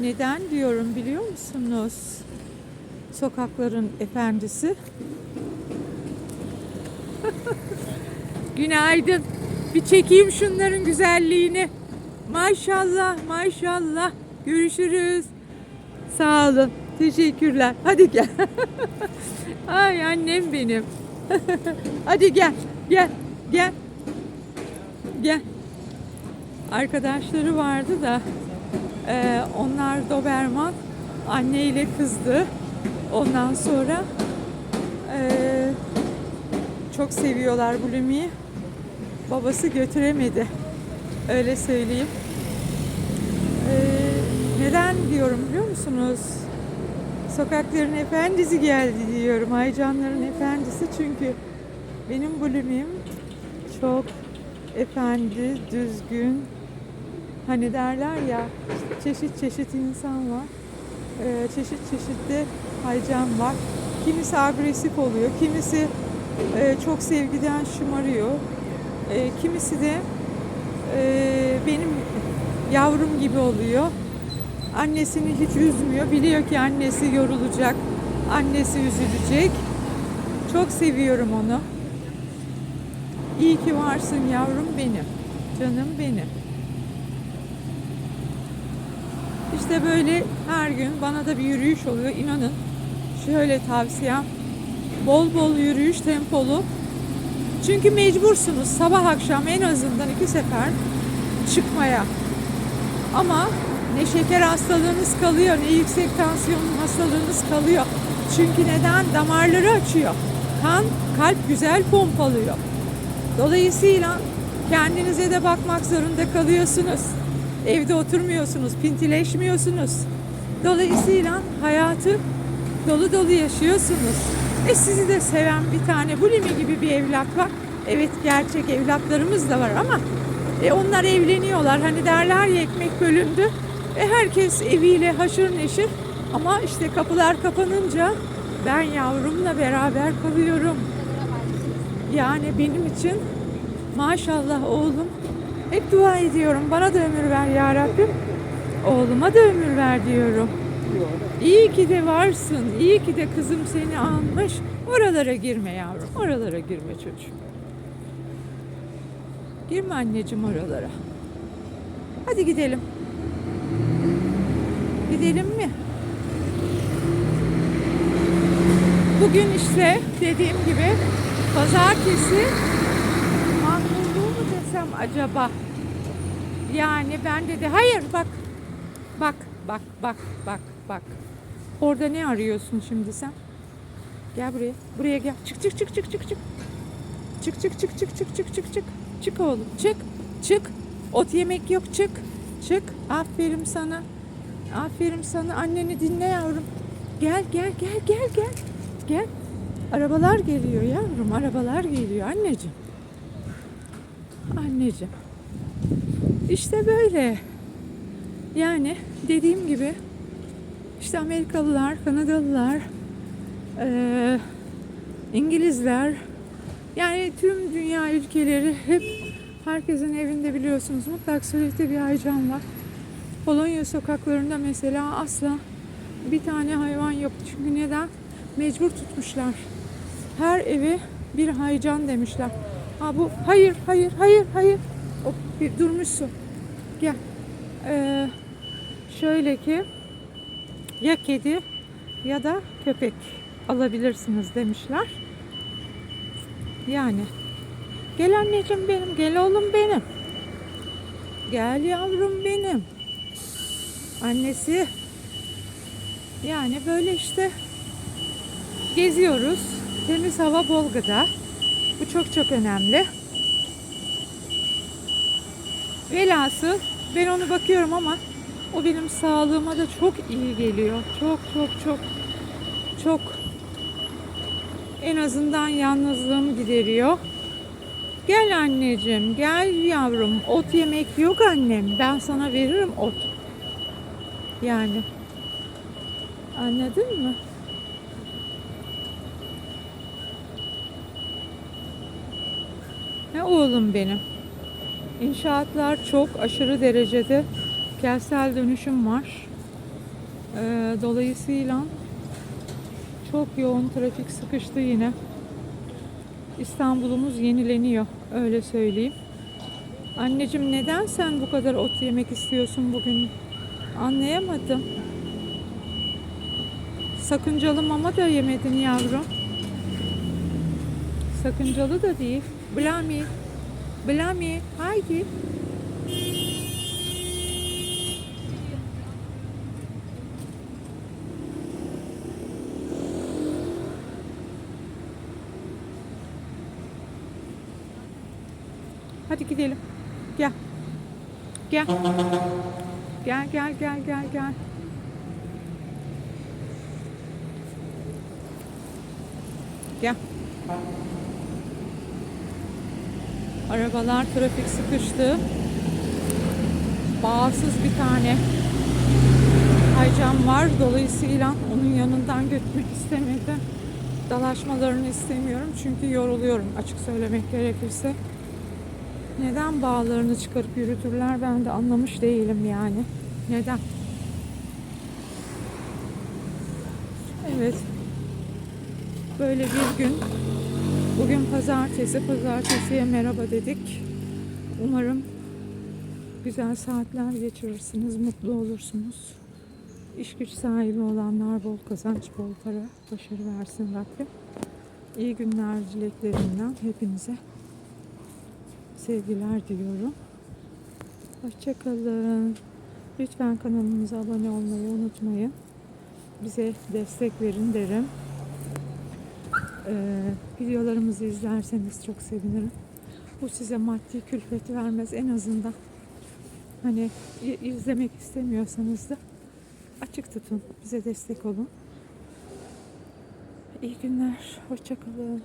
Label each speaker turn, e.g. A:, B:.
A: Neden diyorum biliyor musunuz? Sokakların efendisi. Günaydın. Bir çekeyim şunların güzelliğini. Maşallah, maşallah. Görüşürüz. Sağ olun. Teşekkürler. Hadi gel. Ay annem benim. Hadi gel. Gel. Gel. Gel. Arkadaşları vardı da e, onlar Doberman anneyle kızdı. Ondan sonra e, çok seviyorlar Blumi'yi. Babası götüremedi. Öyle söyleyeyim. E, neden diyorum biliyor musunuz? Sokakların efendisi geldi diyorum. Aycanların efendisi çünkü benim Blumi'm çok efendi, düzgün. Hani derler ya çeşit çeşit insan var. Ee, çeşit çeşit de haycan var. Kimisi agresif oluyor, kimisi e, çok sevgiden şımarıyor. E, kimisi de e, benim yavrum gibi oluyor. Annesini hiç üzmüyor. Biliyor ki annesi yorulacak, annesi üzülecek. Çok seviyorum onu. İyi ki varsın yavrum benim. Canım benim. İşte böyle her gün bana da bir yürüyüş oluyor. İnanın şöyle tavsiyem bol bol yürüyüş tempolu. Çünkü mecbursunuz sabah akşam en azından iki sefer çıkmaya. Ama ne şeker hastalığınız kalıyor ne yüksek tansiyon hastalığınız kalıyor. Çünkü neden? Damarları açıyor. Kan, kalp güzel pompalıyor. Dolayısıyla kendinize de bakmak zorunda kalıyorsunuz. Evde oturmuyorsunuz, pintileşmiyorsunuz. Dolayısıyla hayatı dolu dolu yaşıyorsunuz. E sizi de seven bir tane Bulimi gibi bir evlat var. Evet gerçek evlatlarımız da var ama e onlar evleniyorlar. Hani derler ya ekmek bölündü. E herkes eviyle haşır neşir. Ama işte kapılar kapanınca ben yavrumla beraber kalıyorum. Yani benim için maşallah oğlum hep dua ediyorum. Bana da ömür ver ya Rabbim. Oğluma da ömür ver diyorum. İyi ki de varsın. İyi ki de kızım seni almış. Oralara girme yavrum. Oralara girme çocuğum. Girme anneciğim oralara. Hadi gidelim. Gidelim mi? Bugün işte dediğim gibi pazartesi desem acaba? Yani ben dedi hayır bak bak bak bak bak bak. Orada ne arıyorsun şimdi sen? Gel buraya. Buraya gel. Çık çık çık çık çık çık. Çık çık çık çık çık çık çık çık. Çık oğlum. Çık. Çık. Ot yemek yok. Çık. Çık. Aferin sana. Aferin sana. Anneni dinle yavrum. Gel gel gel gel gel. Gel. Arabalar geliyor yavrum. Arabalar geliyor anneciğim. Anneciğim. İşte böyle. Yani dediğim gibi işte Amerikalılar, Kanadalılar, eee, İngilizler yani tüm dünya ülkeleri hep herkesin evinde biliyorsunuz mutlak surette bir haycan var. Polonya sokaklarında mesela asla bir tane hayvan yok. Çünkü neden? Mecbur tutmuşlar. Her eve bir haycan demişler. Ha bu hayır hayır hayır hayır. Hop, bir durmuşsun. Gel. Ee, şöyle ki ya kedi ya da köpek alabilirsiniz demişler. Yani gel anneciğim benim, gel oğlum benim. Gel yavrum benim. Annesi yani böyle işte geziyoruz. Temiz hava bol gıda. Bu çok çok önemli. Velhasıl ben onu bakıyorum ama o benim sağlığıma da çok iyi geliyor. Çok çok çok çok en azından yalnızlığımı gideriyor. Gel anneciğim, gel yavrum. Ot yemek yok annem. Ben sana veririm ot. Yani. Anladın mı? Ne oğlum benim. İnşaatlar çok aşırı derecede kentsel dönüşüm var. Ee, dolayısıyla çok yoğun trafik sıkıştı yine. İstanbul'umuz yenileniyor öyle söyleyeyim. Anneciğim neden sen bu kadar ot yemek istiyorsun bugün? Anlayamadım. Sakıncalı mama da yemedin yavrum. Sakıncalı da değil. Blami. Blami. Haydi. Hadi gidelim. Gel. Gel. Gel gel gel gel gel. Gel. Arabalar trafik sıkıştı. Bağımsız bir tane Aycan var. Dolayısıyla onun yanından götürmek istemedim. Dalaşmalarını istemiyorum. Çünkü yoruluyorum açık söylemek gerekirse. Neden bağlarını çıkarıp yürütürler ben de anlamış değilim yani. Neden? Evet. Böyle bir gün. Bugün pazartesi. Pazartesiye merhaba dedik. Umarım güzel saatler geçirirsiniz, mutlu olursunuz. İş güç sahibi olanlar bol kazanç, bol para, başarı versin Rabbim. İyi günler dileklerimden hepinize sevgiler diliyorum. Hoşçakalın. Lütfen kanalımıza abone olmayı unutmayın. Bize destek verin derim. Ee, videolarımızı izlerseniz çok sevinirim. Bu size maddi külfet vermez en azından. Hani izlemek istemiyorsanız da açık tutun. Bize destek olun. İyi günler. Hoşçakalın.